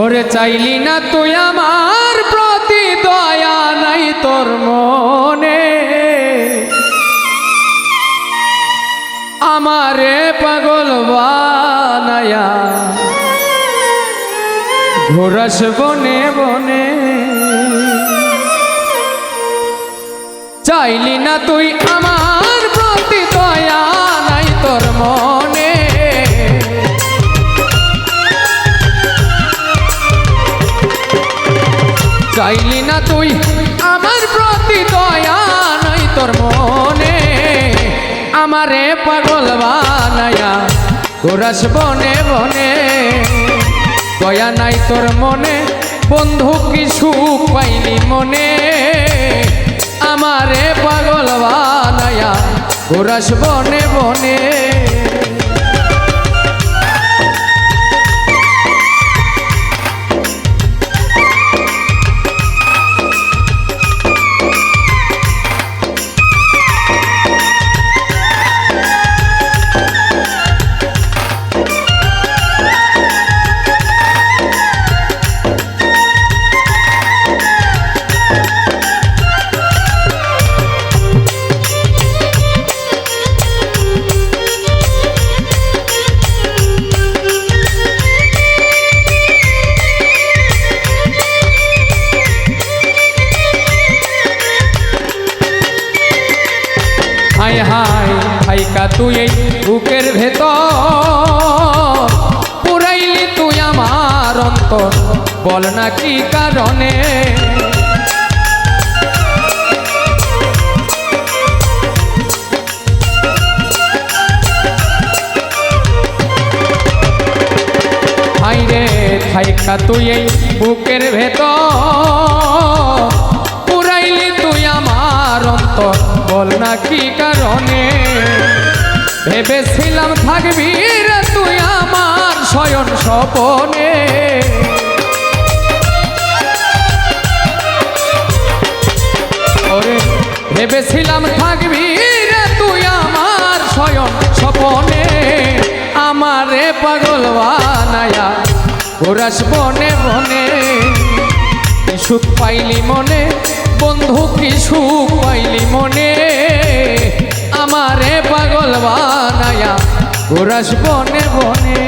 ওরে চাইলি না তুই আমার প্রতি দয়া, নাই তোর মনে। আমারে পাগল বানায়া ঘোরাস বনে বনে। চাইলি না তুই আমার প্রতি দয়া, নাই তোর মনে। আমারে পাগল বানায়া। ঘোরাস বনে বনে, দয়া নাই তোর মনে, বন্ধু কিছু পাইনি মনে। আমারে পাগল বানায়া ঘোরাস বনে বনে হাইকা তুই এই বুকের ভেতর পুরাইলি তুই আমার অন্তর। বল না কি কারণে? হাইকা তুই এই বুকের ভেতর পুরাইলি তুই আমার অন্তর। বল না কি কারণে? ভেবেছিলাম থাকবি রে তুই আমার শয়ন স্বপনে। ভেবেছিলাম থাকবি রে তুই আমার শয়ন স্বপনে। আমারে পাগল বানায়া ঘোরাস বনে বনে। সুখ পাইলি মনে, বন্ধু কি সুখ পাইলি মনে? ঘোরাস বনে বনে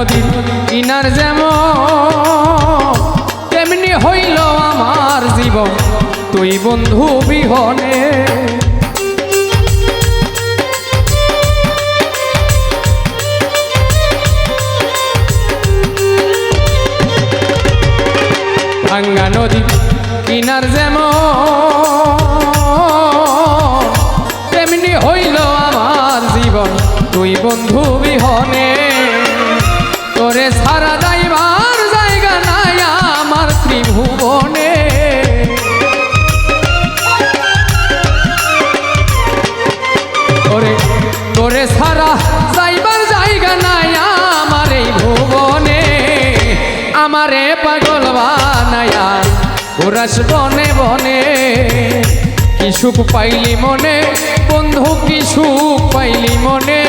নদীর কিনার যেমন তেমনি হইল আমার জীবন। তুই বন্ধু বিহনে। ভাঙ্গা নদী কিনার যেমন আমারে পাগল বানায়া। বনে বনে কি পাইলি মনে? বন্ধু, কি পাইলি মনে?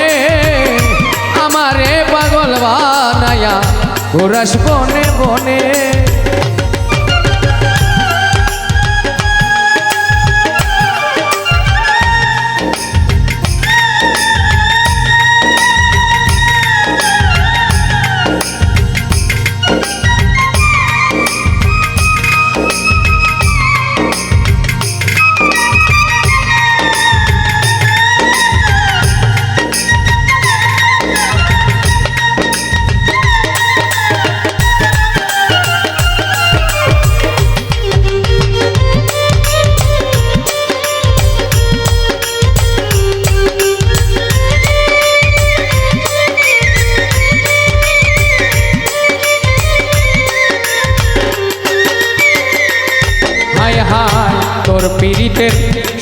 আমারে পাগল বানায়া। বনে বনে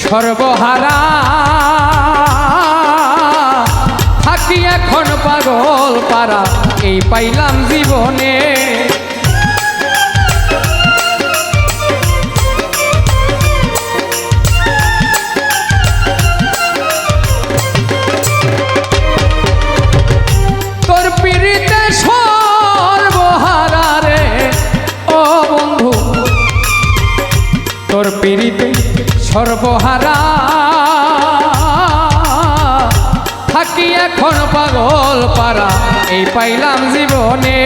সর্বহারা। থাকি এখন পাগল পারা এই পাইলাম জীবনে। পিড়িতে সর্বহারা থাকি এখন পাগল পারা এই পাইলাম জীবনে।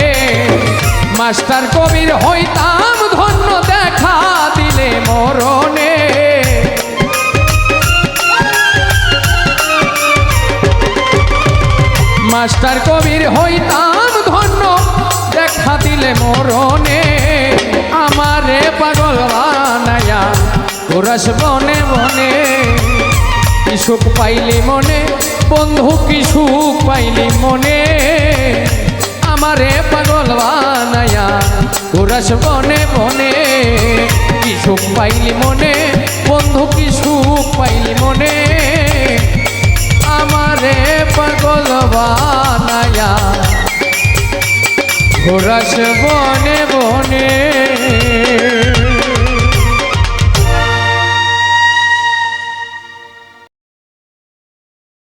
মাস্টার কবির হইতাম ধন্য, দেখা দিলে মরণে। মাস্টার কবির হইতাম ধন্য, দেখা দিলে মরণে। আমারে পাগল ঘোরাস বনে মনে, কি সুখ পাইলি মনে? বন্ধু, কি সুখ পাইলি মনে? আমারে পাগল বানায়া ঘোরাস মনে বনে কি সুখ পাইলি মনে? বন্ধু, কি সুখ পাইলি মনে? আমারে পাগল বানায়া ঘোরাস বনে বনে